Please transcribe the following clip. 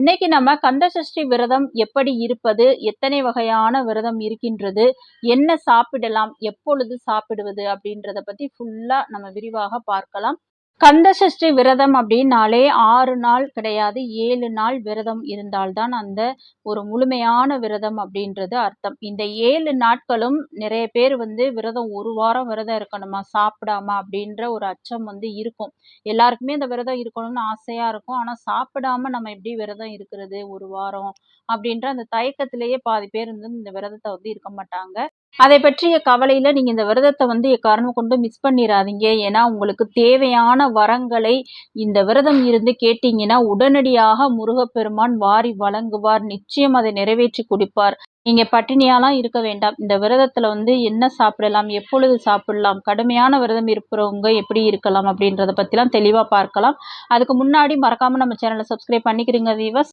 இன்னைக்கு நம்ம கந்தசஷ்டி விரதம் எப்படி இருப்பது எத்தனை வகையான விரதம் இருக்கின்றது என்ன சாப்பிடலாம் எப்பொழுது சாப்பிடுவது அப்படின்றத பத்தி ஃபுல்லா நம்ம விரிவாக பார்க்கலாம். கந்தசஷ்டி விரதம் அப்படின்னாலே ஆறு நாள் கிடையாது ஏழு நாள் விரதம் இருந்தால்தான் அந்த ஒரு முழுமையான விரதம் அப்படின்றது அர்த்தம். இந்த ஏழு நாட்களும் நிறைய பேர் வந்து விரதம் ஒரு வாரம் விரதம் இருக்கணுமா சாப்பிடாம அப்படின்ற ஒரு அச்சம் வந்து இருக்கும். எல்லாருக்குமே இந்த விரதம் இருக்கணும்னு ஆசையா இருக்கும். ஆனா சாப்பிடாம நம்ம எப்படி விரதம் இருக்கிறது ஒரு வாரம் அப்படின்ற அந்த தயக்கத்திலேயே பாதி பேர் வந்து இந்த விரதத்தை வந்து இருக்க மாட்டாங்க. அதை பற்றிய கவலையில நீங்க இந்த விரதத்தை வந்து எக்காரணம் கொண்டு மிஸ் பண்ணிடாதீங்க ஏன்னா உங்களுக்கு தேவையான வரங்களை இந்த விரதம் இருந்து கேட்டீங்கன்னா உடனடியாக முருகப்பெருமான் வாரி வழங்குவார். நிச்சயம் அதை நிறைவேற்றி கொடுப்பார். நீங்க பட்டினியாலாம் இருக்க வேண்டாம். இந்த விரதத்துல வந்து என்ன சாப்பிடலாம் எப்பொழுது சாப்பிடலாம் கடுமையான விரதம் இருக்கிறவங்க எப்படி இருக்கலாம் அப்படின்றத பத்திலாம் தெளிவா பார்க்கலாம். அதுக்கு முன்னாடி மறக்காம நம்ம சேனலை சப்ஸ்கிரைப் பண்ணிக்கிறீங்க வீவர்ஸ்